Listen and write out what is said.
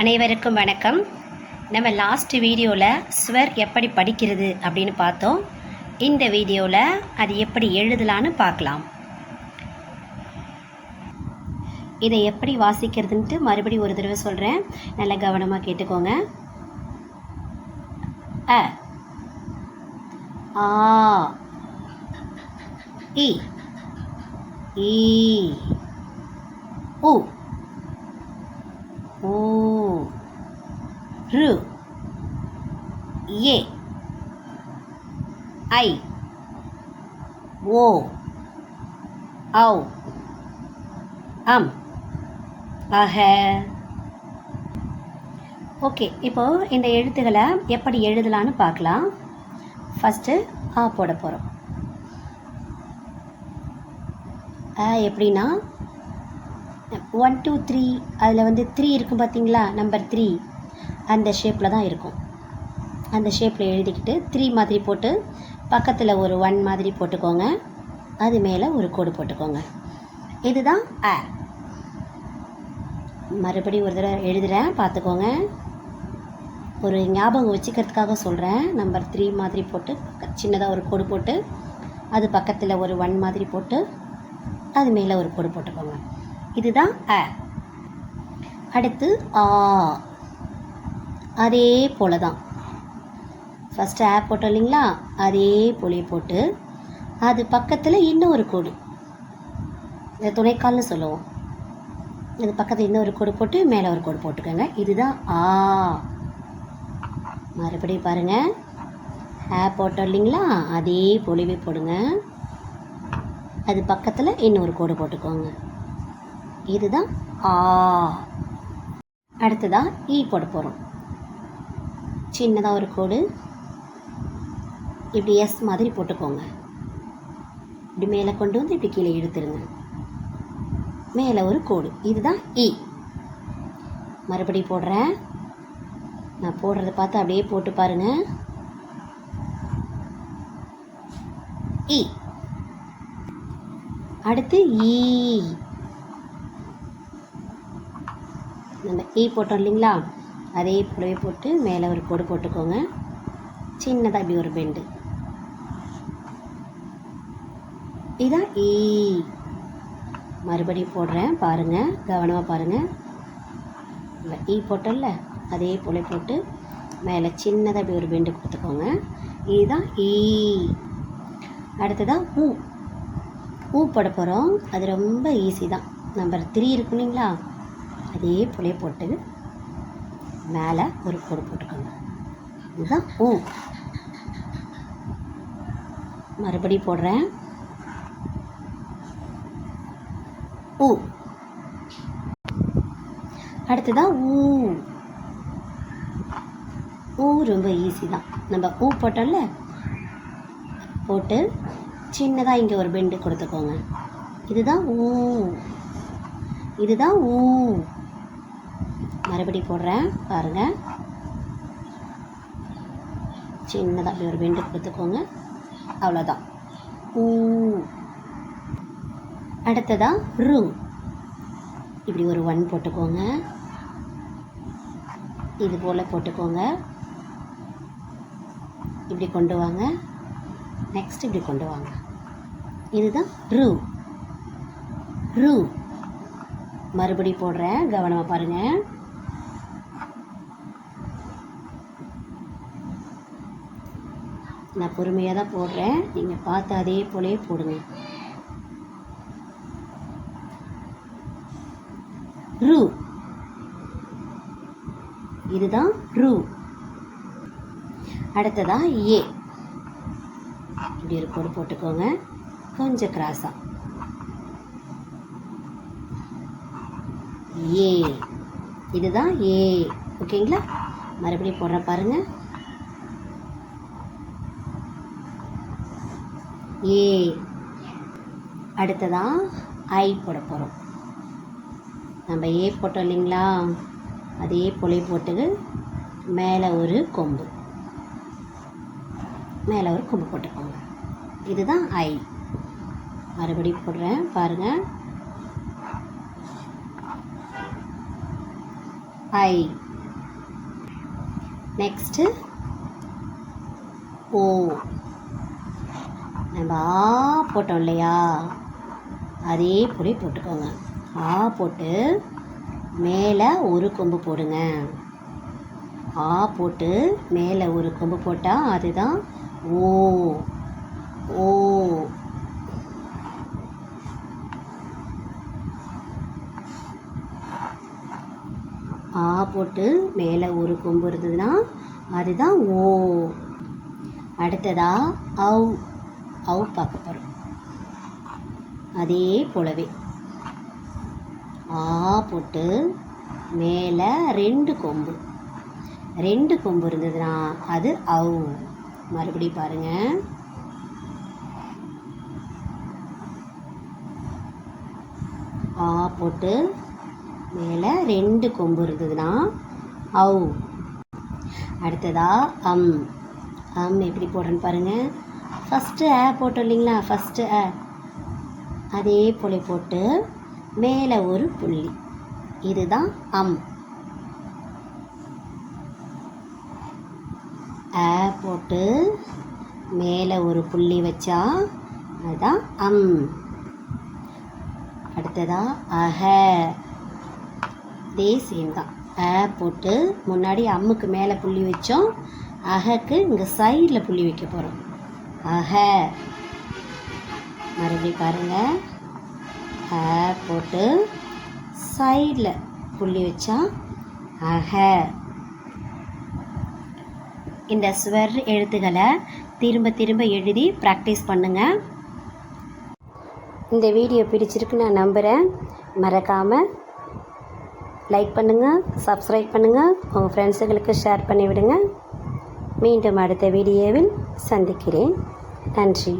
அனைவருக்கும் வணக்கம். நம்ம லாஸ்ட் வீடியோவில் ஸ்வர் எப்படி படிக்கிறது அப்படின்னு பார்த்தோம். இந்த வீடியோவில் அது எப்படி எழுதலான்னு பார்க்கலாம். இதை எப்படி வாசிக்கிறதுன்ட்டு மறுபடியும் ஒரு தடவை சொல்கிறேன் நல்லா கவனமாக கேட்டுக்கோங்க. அ ஆ இ ஈ உ ஊ ரு ஏ. ஐ. ஓ. ஔ. அம். அஹ ஓகே இப்போ இந்த எழுத்துக்களை எப்படி எழுதலான்னு பார்க்கலாம். ஃபஸ்ட்டு ஆ போட போகிறோம் ஆ எப்படின்னா ஒன் டூ த்ரீ அதில் வந்து த்ரீ இருக்கும் பார்த்தீங்களா நம்பர் த்ரீ. அந்த ஷேப்பில் தான் இருக்கும். அந்த ஷேப்பில் எழுதிக்கிட்டு த்ரீ மாதிரி போட்டு பக்கத்தில் ஒரு ஒன் மாதிரி போட்டுக்கோங்க. அது மேலே ஒரு கோடு போட்டுக்கோங்க. இதுதான் அ மறுபடியும் ஒரு தடவை எழுதுகிறேன் பார்த்துக்கோங்க. ஒரு ஞாபகம் வச்சுக்கிறதுக்காக சொல்கிறேன் நம்பர் த்ரீ மாதிரி போட்டு சின்னதாக ஒரு கோடு போட்டு அது பக்கத்தில் ஒரு ஒன் மாதிரி போட்டு அது மேலே ஒரு கோடு போட்டுக்கோங்க. இதுதான் அ அடுத்து ஆ. அதே போல தான் ஃபஸ்ட்டு ஆப் போட்டோம் இல்லைங்களா? அதே போலே போட்டு அது பக்கத்தில் இன்னொரு கோடு. இந்த துணைக்கால்னு சொல்லுவோம். இது பக்கத்தில் இன்னொரு கோடு போட்டு மேலே ஒரு கோடு போட்டுக்கோங்க. இதுதான் ஆ. மறுபடியும் பாருங்கள் ஆ போட்டோம் இல்லைங்களா? அதே போலவே போடுங்க. அது பக்கத்தில் இன்னொரு கோடு போட்டுக்கோங்க. இதுதான் ஆ. அடுத்ததான் ஈ e போட போகிறோம் சின்னதாக ஒரு கோடு. இப்படி எஸ் மாதிரி போட்டுக்கோங்க. இப்படி மேலே கொண்டு வந்து இப்படி கீழே இழுத்துருங்க. மேலே ஒரு கோடு. இதுதான் இ மறுபடி போடுறேன். நான் போடுறத பார்த்து அப்படியே போட்டு பாருங்க. இ அடுத்து ஈ நம்ம ஈ போட்டோம் இல்லைங்களா? அதே புடவை போட்டு மேலே ஒரு கோடு போட்டுக்கோங்க. சின்னதாக இப்படி ஒரு பெண்டு இதான் ஈ மறுபடியும் போடுறேன். பாருங்கள் கவனமாக பாருங்கள் ஈ e போட்டோம்ல அதே போல போட்டு மேலே சின்னதாக இப்படி ஒரு பெண்டு கொடுத்துக்கோங்க. இதுதான் e. ஈ அடுத்ததான் ஊ. ஊ போட போகிறோம் அது ரொம்ப ஈஸி தான். நம்பர் த்ரீ இருக்கு இல்லைங்களா? அதே போலே போட்டு மேலே ஒரு கோடு போட்டுக்கோங்க. இதுதான் ஊ மறுபடி போடுறேன். ஊ அடுத்ததான் ஊ. ஊ ரொம்ப ஈஸி தான். நம்ம ஊ போட்டோம்ல? போட்டு சின்னதாக இங்கே ஒரு பெண்டு கொடுத்துக்கோங்க. இதுதான் ஊ. இதுதான் ஊ. மறுபடி போடுறேன் பாருங்கள் சின்னதாக அப்படி ஒரு பெண்டு கொடுத்துக்கோங்க. அவ்வளோதான் ஊ அடுத்ததாக ரு. இப்படி ஒரு ஒன் போட்டுக்கோங்க. இது போல் போட்டுக்கோங்க. இப்படி கொண்டு வாங்க. நெக்ஸ்ட் இப்படி கொண்டு வாங்க. இதுதான் ரூ. ரூ. மறுபடி போடுறேன். கவனமாக பாருங்கள் நான் பொறுமையாக தான் போடுறேன். நீங்கள் பார்த்து அதே போலே போடுங்க. ரூ. இதுதான் ரூ. அடுத்ததா ஏ. இப்படி ஒரு கோடு போட்டுக்கோங்க. கொஞ்சம் கிராஸாக ஏ. இதுதான் ஏ. ஓகேங்களா? மறுபடியும் போடுற பாருங்கள் ஏ. அடுத்ததான் ஐ போட போகிறோம் நம்ம ஏ போட்டோம் இல்லைங்களா? அதே போலே போட்டு மேலே ஒரு கொம்பு. மேலே ஒரு கொம்பு போட்டுக்கோங்க. இதுதான் ஐ. மறுபடியும் போடுறேன் பாருங்கள் ஐ. நெக்ஸ்ட்டு ஓ. நம்ம ஆ போட்டோம் இல்லையா? அதே போல போட்டுக்கோங்க. ஆ போட்டு மேலே ஒரு கொம்பு போடுங்க. ஆ போட்டு மேலே ஒரு கொம்பு போட்டால் அதுதான் ஓ ஓ. ஆ போட்டு மேலே ஒரு கொம்பு இருந்ததுன்னா அதுதான் ஓ. அடுத்ததா அவ் அவ் பார்க்க அதே போலவே ஆ போட்டு மேலே ரெண்டு கொம்பு. ரெண்டு கொம்பு இருந்ததுன்னா அது அவு. மறுபடியும் பாருங்கள் ஆ போட்டு மேலே ரெண்டு கொம்பு இருந்ததுன்னா அவு. அடுத்ததா அம். அம் எப்படி போடுறேன்னு பாருங்கள் ஃபஸ்ட்டு ஆ போட்டோம் இல்லைங்களா? ஃபஸ்ட்டு ஆ அதே போல போட்டு மேலே ஒரு புள்ளி. இதுதான் அம். ஆ போட்டு மேலே ஒரு புள்ளி வச்சா அதுதான் அம். அடுத்ததா அஹ. இதே சேம் தான். அ போட்டு முன்னாடி அம்முக்கு மேலே புள்ளி வச்சோம். அகக்கு இங்கே சைடில் புள்ளி வைக்க போகிறோம் அஹ மறுபடியும் பாருங்கள் அ போட்டு சைடில் புள்ளி வச்சா அஹ இந்த ஸ்வர் எழுத்துக்களை திரும்ப திரும்ப எழுதி ப்ராக்டிஸ் பண்ணுங்கள் இந்த வீடியோ பிடிச்சிருக்கு நான் நம்புகிறேன் மறக்காமல் லைக் பண்ணுங்கள் சப்ஸ்கிரைப் பண்ணுங்கள் உங்கள் ஃப்ரெண்ட்ஸுங்களுக்கு ஷேர் பண்ணிவிடுங்க. மீண்டும் அடுத்த வீடியோவில் சந்திக்கிறேன். நன்றி.